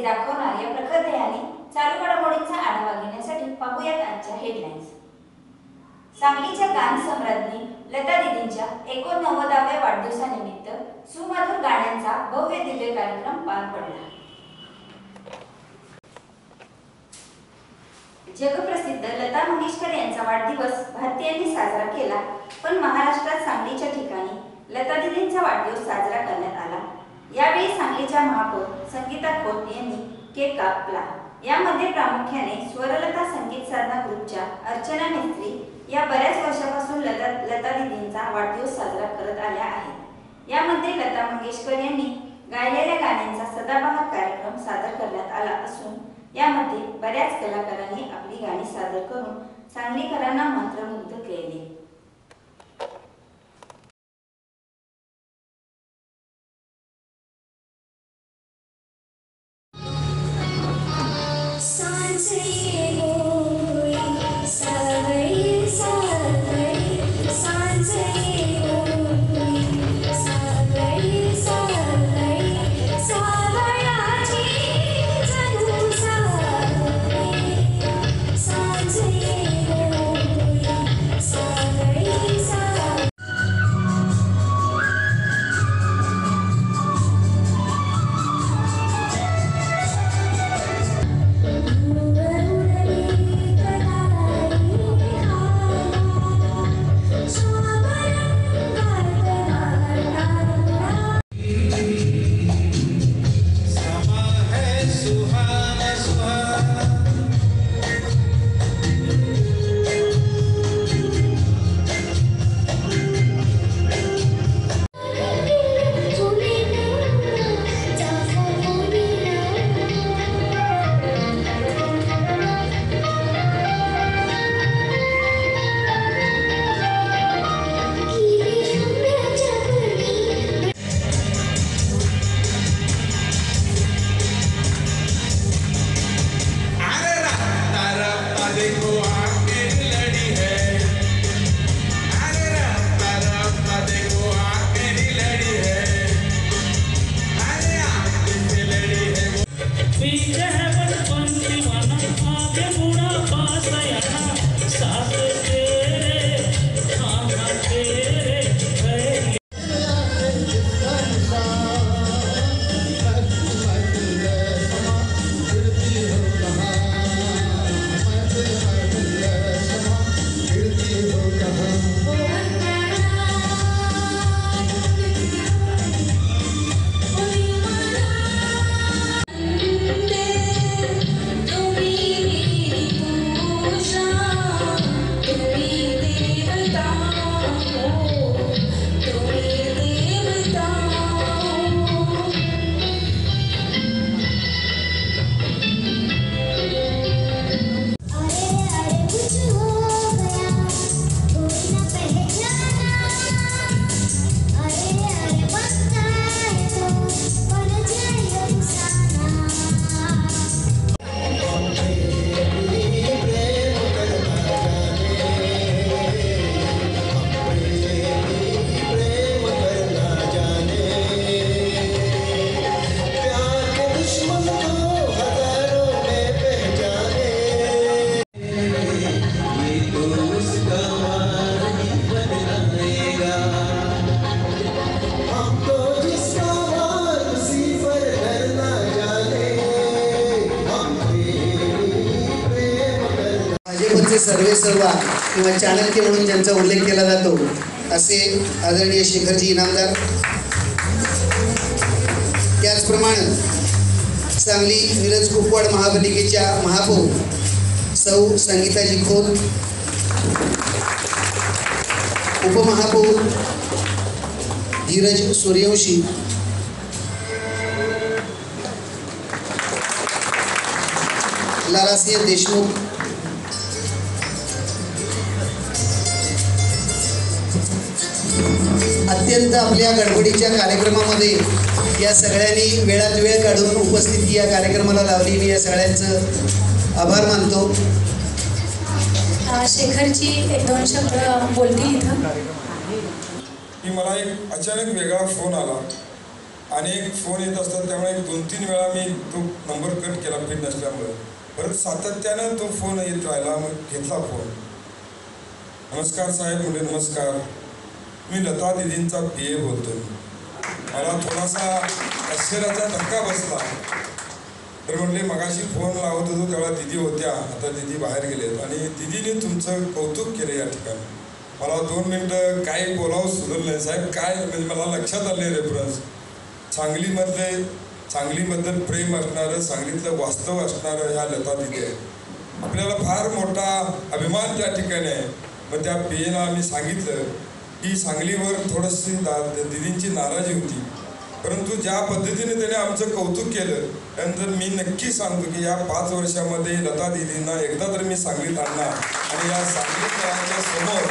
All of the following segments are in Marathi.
पाहिले दाखवणाऱ्या प्रखर चालू घडामोडींचा आढावा घेण्यासाठी पाहूयात आजच्या हेडलाईन्स सांगलीच्या गान सम्राज्ञी लता दिदींच्या एकोणनव्वदाव्या वाढदिवसानिमित्त सुमधुर गाण्यांचा भव्य दिव्य कार्यक्रम पार पडला. जगप्रसिद्ध लता मंगेशकर यांचा वाढदिवस भारतीयांनी साजरा केला पण महाराष्ट्रात सांगलीच्या ठिकाणी लता दिदींचा वाढदिवस साजरा करण्यात आला. यावेळी सांगलीच्या महापौर संगीता खोत यांनी केक कापला. यामध्ये प्रामुख्याने स्वरलता संगीत साधना ग्रुपच्या अर्चना मिस्त्री या बऱ्याच वर्षापासून लता लता दिदींचा वाढदिवस साजरा करत आल्या आहेत. यामध्ये लता मंगेशकर यांनी गायलेल्या गाण्यांचा सदाबहार कार्यक्रम सादर करण्यात आला असून यामध्ये बऱ्याच कलाकारांनी आपली गाणी सादर करून सांगलीकरांना मंत्रमुग्ध केले. चॅनलचे सर्वे सर्वा किंवा चाणक्य म्हणून ज्यांचा उल्लेख केला जातो असे आदरणीय शेखरजी इनामदार. त्याचप्रमाणे सांगली मिरज कुपवाड महापालिकेच्या महापौर सौ संगीताजी खोत उपमहापौर धीरज सूर्यवंशी. लालासिंह देशमुख. अत्यंत आपल्या गडबडीच्या कार्यक्रमामध्ये या सगळ्यांनी वेळात वेळ काढून उपस्थिती या कार्यक्रमाला लावली. मी या सगळ्यांचं आभार मानतो. अ, शेखरजी एक दोन शब्द बोलतील इथं? की मला एक अचानक वेगळा फोन आला अनेक फोन येत असतात त्यामुळे एक दोन तीन वेळा मी तो नंबर कट केला फिट नसल्यामुळे. परत सातत्यानं तो फोन येत राहिला मग घेतला फोन. नमस्कार साहेब म्हणजे नमस्कार. मी लता दिदींचा पी ए बोलतो मला थोडासा आश्चर्याचा धक्का बसला. तर म्हणले मगाशी फोन लावत होतो तेव्हा दिदी होत्या. आता दिदी बाहेर गेलेत. आणि दिदीने तुमचं कौतुक केलं या ठिकाणी. मला दोन मिनटं काय बोलावं सुचलं नाही साहेब. काय? म्हणजे मला लक्षात आले रेफरन्स सांगलीमधले सांगलीबद्दल प्रेम असणारं सांगलीतलं वास्तव असणारं ह्या लता दिदी आहे आपल्याला फार मोठा अभिमान त्या ठिकाणी आहे. मग त्या पेला आम्ही सांगितलं ही सांगलीवर थोडीशी दा दिदींची नाराजी होती. परंतु ज्या पद्धतीने त्याने आमचं कौतुक केलं त्यानंतर मी नक्की सांगतो की या पाच वर्षामध्ये लता दिदींना एकदा तर मी सांगलीत आणणार. आणि या सांगलीकरांच्या समोर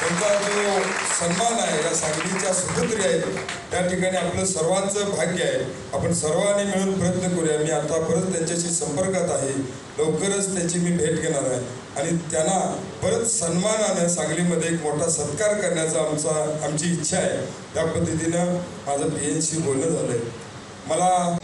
त्यांचा जो सन्मान आहे या सांगलीच्या सुपुत्री आहेत त्या ठिकाणी आपलं सर्वांचं भाग्य आहे. आपण सर्वांनी मिळून प्रयत्न करूया. मी आता परत त्यांच्याशी संपर्कात आहे. लवकरच त्याची मी भेट घेणार आहे. आणि त्यांना परत सन्मानानं सांगलीमध्ये एक मोठा सत्कार करण्याचा आमचा आमची इच्छा आहे. त्या पद्धतीनं माझं पी एनशी बोलणं झालं आहे मला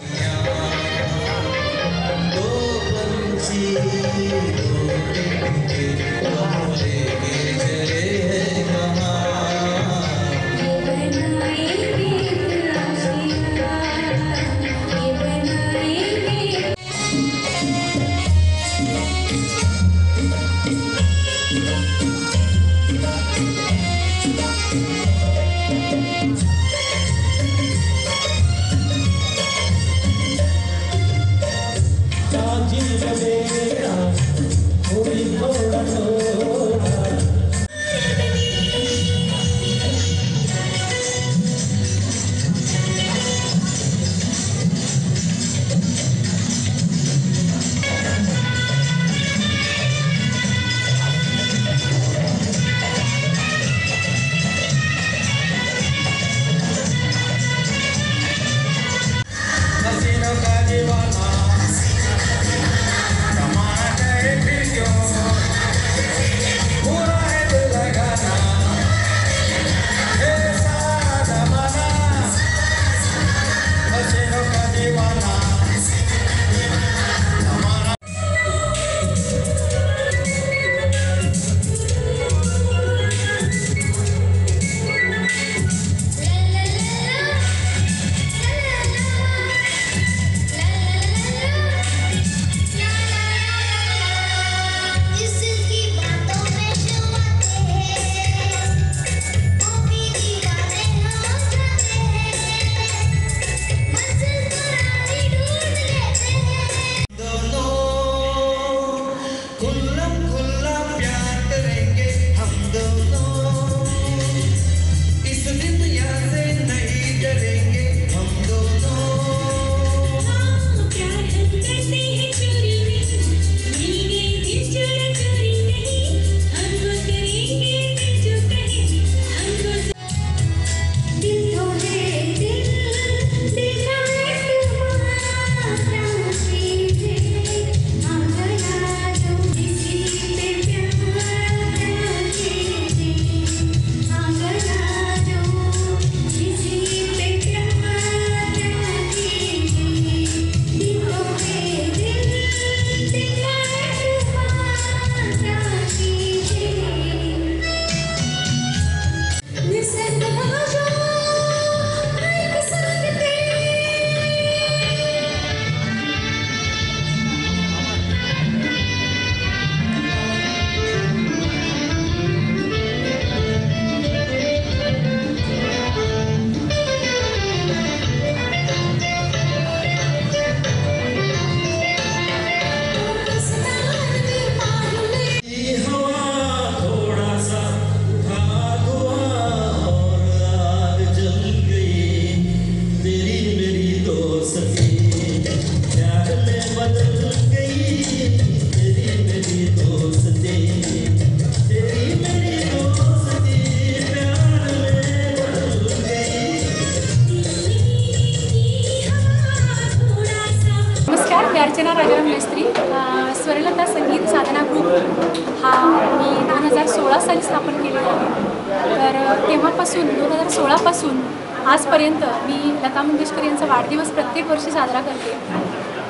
सोळापासून आजपर्यंत मी लता मंगेशकर यांचा वाढदिवस प्रत्येक वर्षी साजरा करते.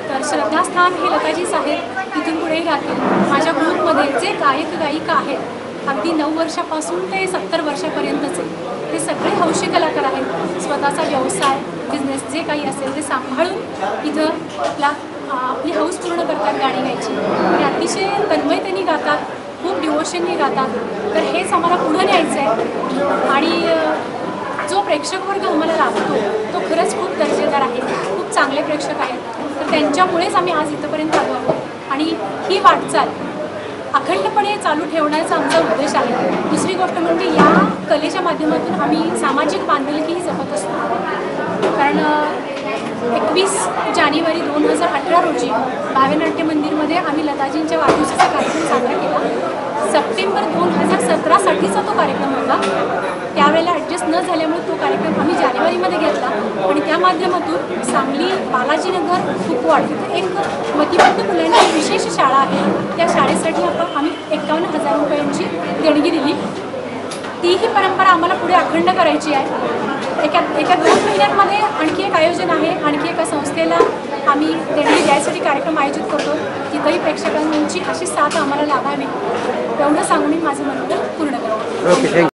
तर श्रद्धास्थान हे लताजीच आहेत तिथून पुढेही राहतील. माझ्या ग्रुपमध्ये जे गायक गायिका आहेत अगदी नऊ वर्षापासून ते सत्तर वर्षापर्यंतचे ते सगळे हौशी कलाकार आहेत. स्वतःचा व्यवसाय बिझनेस जे काही असेल ते सांभाळून इथं आपला आपली हौस पूर्ण करतात गाणी गायची. ते अतिशय तन्मयतेने गातात खूप डिवोशनने गातात. तर हेच आम्हाला पुढं न्यायचं आहे आणि जो प्रेक्षक वर्ग आम्हाला लाभतो तो खरंच खूप दर्जेदार आहे खूप चांगले प्रेक्षक आहेत. तर त्यांच्यामुळेच आम्ही आज इथंपर्यंत आलो आहोत. आणि ही वाटचाल अखंडपणे चालू ठेवण्याचा आमचा उद्देश आहे. दुसरी गोष्ट म्हणजे या कलेच्या माध्यमातून आम्ही सामाजिक बांधिलकीही जपत असतो. कारण एकवीस जानेवारी दोन हजार अठरा रोजी भावेनाट्य मंदिरमध्ये आम्ही लताजींच्या वाढदिवसाचा कार्यक्रम साजरा केला. सप्टेंबर दोन हजार सतरासाठीचा तो कार्यक्रम होता. त्यावेळेला ॲडजस्ट न झाल्यामुळे तो कार्यक्रम आम्ही जानेवारीमध्ये घेतला आणि त्या माध्यमातून सांगली बालाजीनगर कुपवाड तिथे एक मतिमंद मुलांची विशेष शाळा आहे. त्या शाळेसाठी आपण आम्ही एकावन्न हजार रुपयांची देणगी दिली. तीही परंपरा आम्हाला पुढे अखंड करायची आहे. एका एका दोन महिन्यांमध्ये आणखी एक आयोजन आहे. आणखी एका संस्थेला आम्ही देणगी द्यायसाठी कार्यक्रम आयोजित करतो. तिथंही प्रेक्षकांची अशी साथ आम्हाला लाभावी. एवढं सांगून मी माझं मनोरंजन पूर्ण करतो.